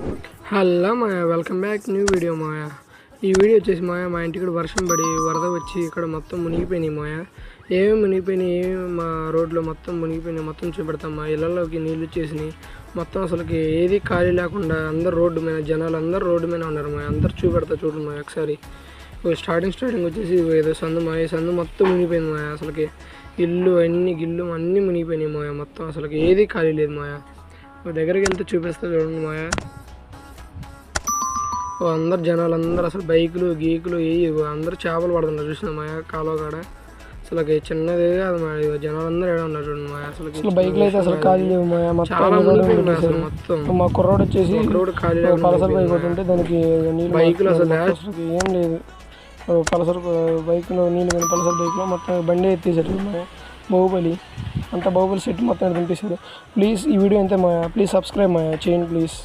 Hello Maya welcome back new video Maya. ఈ video వచ్చేసి మాయా మా ఇంటికి వర్షం పడి వరద వచ్చి ఇక్కడ మొత్తం మునిగిపోయినాయి మాయా. ఏమేమి మునిగిపోయినాయి ఏమేమి మా రోడ్లో మొత్తం మునిగిపోయినాయి మొత్తం చూపెడతాం మా ఇళ్ళలోకి నీళ్ళు వచ్చేసినాయి. మొత్తం అసలుకి ఏది ఖాళీ లేకుండా అందరు రోడ్డు మీద జనాలు అందరు రోడ్డు మీద ఉన్నారు మా అందరు చూపెడతా చూడండి మా ఒకసారి. స్టార్టింగ్ స్టార్టింగ్ వచ్చేసి ఏదో సందు మా ఈ సందు మొత్తం మునిగిపోయింది మాయా అసలుకి. ఇల్లు అన్ని గిల్లు అన్నీ మునిగిపోయినాయి మాయా. మొత్తం అసలుకి ఏది ఖాళీ లేదు మాయా. దగ్గరికి వెళ్తే చూపిస్తా చూడండి మాయా. అందరు జనాలు అందరూ అసలు బైకులు గీకులు ఏ అందరూ చేపలు పడుతున్నారు చూసిన మాయా? కాలువ కాడ. అసలు అది చిన్నది కాదు మా జనాలు అందరూ ఏడ ఉన్నారు చూడండి మాయా? అసలు అసలు బైక్లు అయితే అసలు ఖాళీ లేవు మా మొత్తం చాలా మాయా అసలు మొత్తం. మా కుర్రోడు వచ్చేసి రోడ్డు ఖాళీ పలసర్ బైక్ ఒకటి ఉంటే దానికి బైకులు అసలు ఏం లేదు. పలసర్ బైక్లో నీళ్ళు పోయిన పలసర్ బైక్లో మొత్తం బండి ఎత్తేసారు మా బాహుబలి. అంత బాహుబలి సెట్ మొత్తం తినిపిస్తారు ప్లీజ్ ఈ వీడియో అంతే మా ప్లీజ్ సబ్స్క్రైబ్ మా చేయండి ప్లీజ్.